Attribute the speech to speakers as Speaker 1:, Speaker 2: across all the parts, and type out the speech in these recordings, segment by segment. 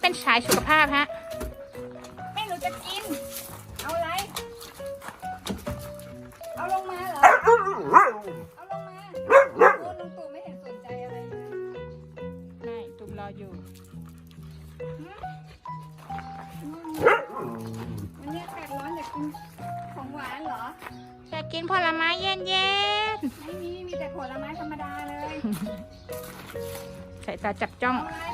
Speaker 1: นี้เป็นสายสุขภาพฮะ
Speaker 2: แม่หนูจะกิน เอาอะไร เอาลงมาเหรอ เอาลงมาโอ้ลุงตู่ไม่เห็นสนใจอะไรเลย
Speaker 1: ไม่ตุมรออยู่
Speaker 2: วันนี้อากาศร้อนอยากกินของหวานเหรอ
Speaker 1: อยากกินผลไม้เย็น
Speaker 2: ไม่มี มีแต่ผลไม้ธรรมดาเลย
Speaker 1: ๆ สายตาจับจ้อง
Speaker 2: เอาอะไร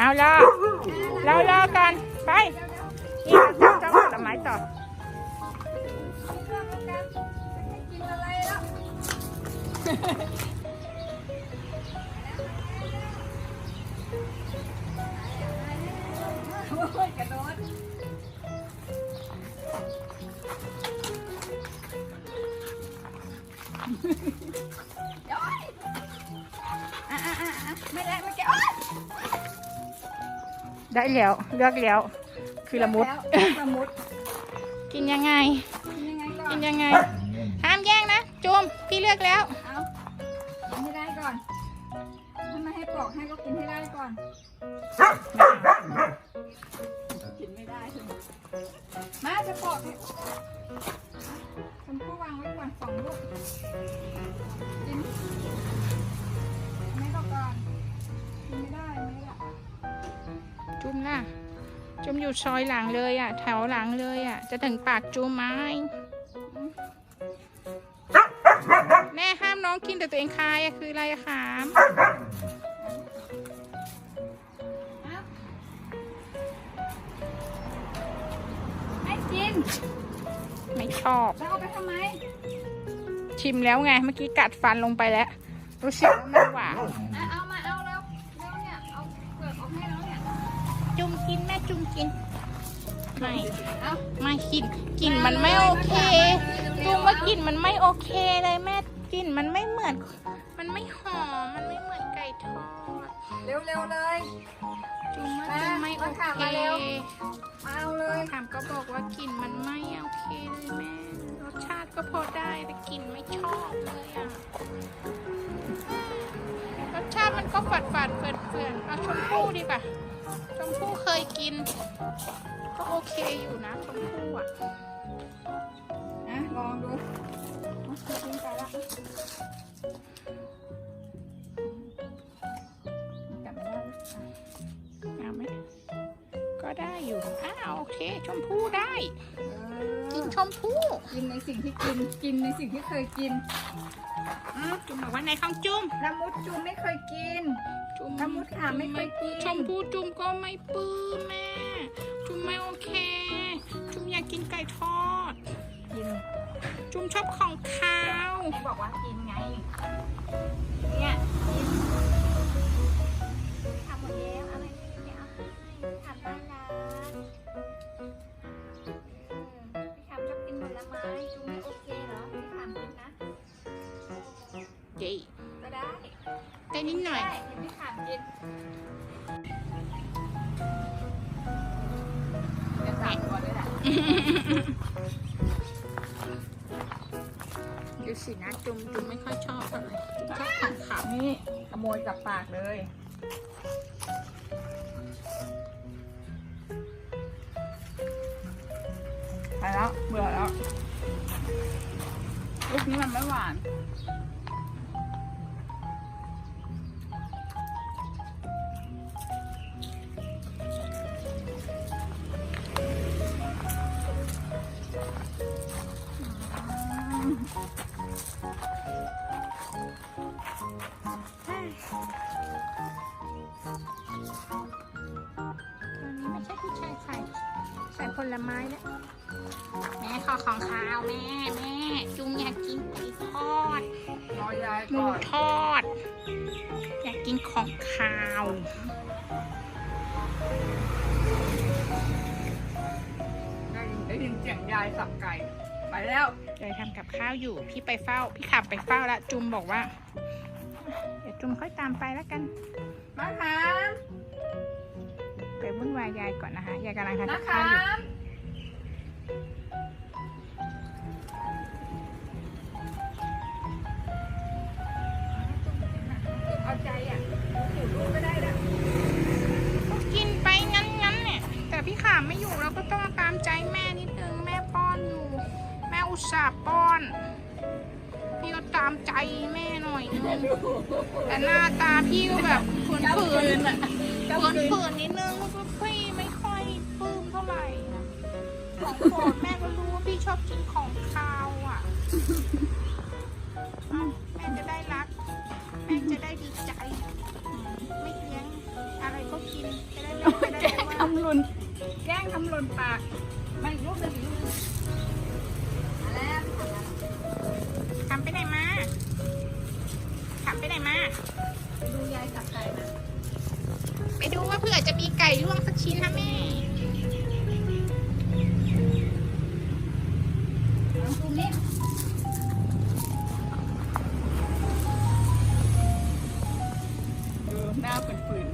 Speaker 2: เอารอเรา
Speaker 1: รอกันไปนี่เราจับจ้องผลไม้ต่อ
Speaker 2: กินอะไรแล้วโอ้ยกระโดดย้อยอะอะอะอะไม่ได้ไม่แกะโอ๊ย
Speaker 1: ได้แล้วเลือกแล้วคือละมุด
Speaker 2: แล้วละมุด
Speaker 1: กินยังไง
Speaker 2: กินยังไงก่อ
Speaker 1: กิ
Speaker 2: น
Speaker 1: นยังไง ห้ามแย่งนะจุมพี่เลือกแล้ว
Speaker 2: เอากินให้ได้ก่อนถ้าไม่ให้ปอกให้ก็กินให้ได้ก่อน กินไม่ได้ใช่ไหมมาจะปอกให้ชมพู่วางไว้ก่อนสองลูกกิน
Speaker 1: จุมล่ะ จุมอยู่ซอยหลังเลยอะ แถวหลังเลยอะ จะถึงปากจุมไหมแม่ห้ามน้องกินแต่ตัวเองคายอะคืออะไรอะคะ
Speaker 2: เอาให้กิน
Speaker 1: ไม่ชอบ
Speaker 2: แล้วเอาไปทำไม
Speaker 1: ชิมแล้วไง เมื่อกี้กัดฟันลงไปแล้ว รู้สึกว่ามันหวาน จุมกินแม่จุมกิน ไม่
Speaker 2: เอา
Speaker 1: ไม่กลิ่นกลิ่นมันไม่โอเคจุมว่ากลิ่นมันไม่โอเคเลยแม่กลิ่นมันไม่เหมือน มันไม่หอม มันไม่เหมือนไก่ทอด
Speaker 2: เร็วๆเลย
Speaker 1: จุมว่าจุมไม่โอ
Speaker 2: มาค่ะ
Speaker 1: เค
Speaker 2: มาเร็วเอาเลย
Speaker 1: ถามก็บอกว่ากลิ่นมันไม่โอเคเลยแม่ รสชาติก็พอได้แต่กลิ่นไม่ชอบเลยอะรสชาติมันก็ฝาดฝาดๆเฟื่อนเฟื่อนๆเอาชมพู่ดีกว่า ชมพู่เคยกิน ก็โอเคอยู่นะชมพู่อะ
Speaker 2: อะลองดูเอากินไปละกลับมาได้แล้ว
Speaker 1: เอาไหมก็ได้อยู่อ้าวโอเค ชมพู่ได้
Speaker 2: เอ
Speaker 1: กิน
Speaker 2: อ
Speaker 1: ชมพู่
Speaker 2: กินในสิ่งที่กินกินในสิ่งที่เคยกิน
Speaker 1: อืมจุ่มบอกว่าในของจุ่ม
Speaker 2: ละมุดจูไม่เคยกิน
Speaker 1: จุ่ม
Speaker 2: ละมุดค่ะไม่เคยกิน
Speaker 1: ชมพู่จุ่มก็ไม่ปลื้มแม่ จุ่มไม่โอเค จุ่มอยากกินไก่ทอด
Speaker 2: กิน
Speaker 1: จุ่มชอบของคาว
Speaker 2: บอกว่ากินไง เนี่ย ไม้จูไม่โอเคเหรอพี่ทำกินนะ
Speaker 1: เจ๊
Speaker 2: ก็ได้
Speaker 1: ได้นิดหน่อย
Speaker 2: ได้เดี๋ยวพี่ทำกินจะสั่งก่อนเลยแหละ
Speaker 1: ดูสินะจุ่มจุ่มไม่ค่อยชอบเท่าไหร่จุ่มชอบของขาว
Speaker 2: นี่ขโมยจากปากเลย ไปแล้วเบื่อแล้วลูกนี้มันไม่หวาน
Speaker 1: ส่ผลไม้แล้วแม่ขอของขาวแม่แม่จุ่มอยากกินไก่ทอด
Speaker 2: รอยาย
Speaker 1: หมู
Speaker 2: ก่อน
Speaker 1: ทอด อยากกินของขาว
Speaker 2: ได้ยินได้ยินเสียงยายสับไก่ ไปแล้ว
Speaker 1: เลยทำกับข้าวอยู่ พี่ไปเฝ้า พี่ขับไปเฝ้าแล้วจุมบอกว่า เดี๋ยวจุมค่อยตามไปแล้วกัน
Speaker 2: ไปมะขาม
Speaker 1: ไปวุ่นวายยายก่อนนะคะยายกำลังทาน
Speaker 2: มะ
Speaker 1: กับข้า
Speaker 2: ขาว
Speaker 1: อยู่
Speaker 2: มเอาใจอะถูลูกก็ได้นะ
Speaker 1: ก็กินไปงั้นงั้นๆเนี่ย แต่พี่ขามไม่อยู่เราก็ต้องตามใจแม่นิดนึงแม่ป้อนอยู่ แม่อุตส่าห์ป้อนพี่ก็ตามใจแม่หน่อยนึงแต่หน้าตาพี่ก็แบบฝืนฝืน ฝืนฝืนนิดนึงก็พี่ไม่ค่อยปลื้มเท่าไหร่ของโปรดแม่ก็รู้ว่าพี่ชอบกินของคาวอะเอาแม่จะได้รัก แม่จะได้ดีใจ ไม่เลี้ยงอะไรก็กินจะได้ไม่ได้
Speaker 2: แกล้งทำหล่นแกล้งทำหล่นปากมาอีกลูกหนึ่งอีกลูกหนึ่งมาแล้ว
Speaker 1: ทำไปไหนมาทำไปไหนมา
Speaker 2: ดูยายสับไก่นะ
Speaker 1: มีไก่ล่วงสักชิ้นนะแม่
Speaker 2: เอาตรงนี้ดูหน้าฝืน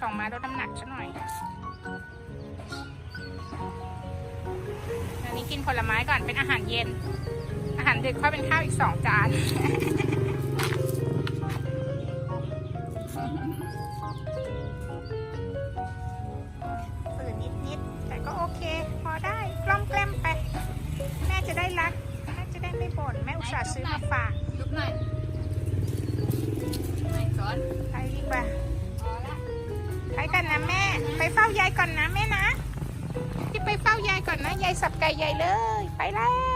Speaker 1: สองมาลดน้ำหนักซะหน่อยอันนี้กินผลไม้ก่อนเป็นอาหารเย็น อาหารดึกค่อยเป็นข้าวอีกสองจานฝืนนิดๆแต่ก็โอเค พอได้กล้อมแกล้มไป แม่จะได้รัก แม่จะได้ไม่บ่นแม่อุตส่าห์ซื้อมาฝาก
Speaker 2: ลุกหน่อยา
Speaker 1: ยายก่อนนะแม่นะที่ไปเฝ้ายายก่อนนะยายสับไก่ใหญ่เลย ไปแล้ว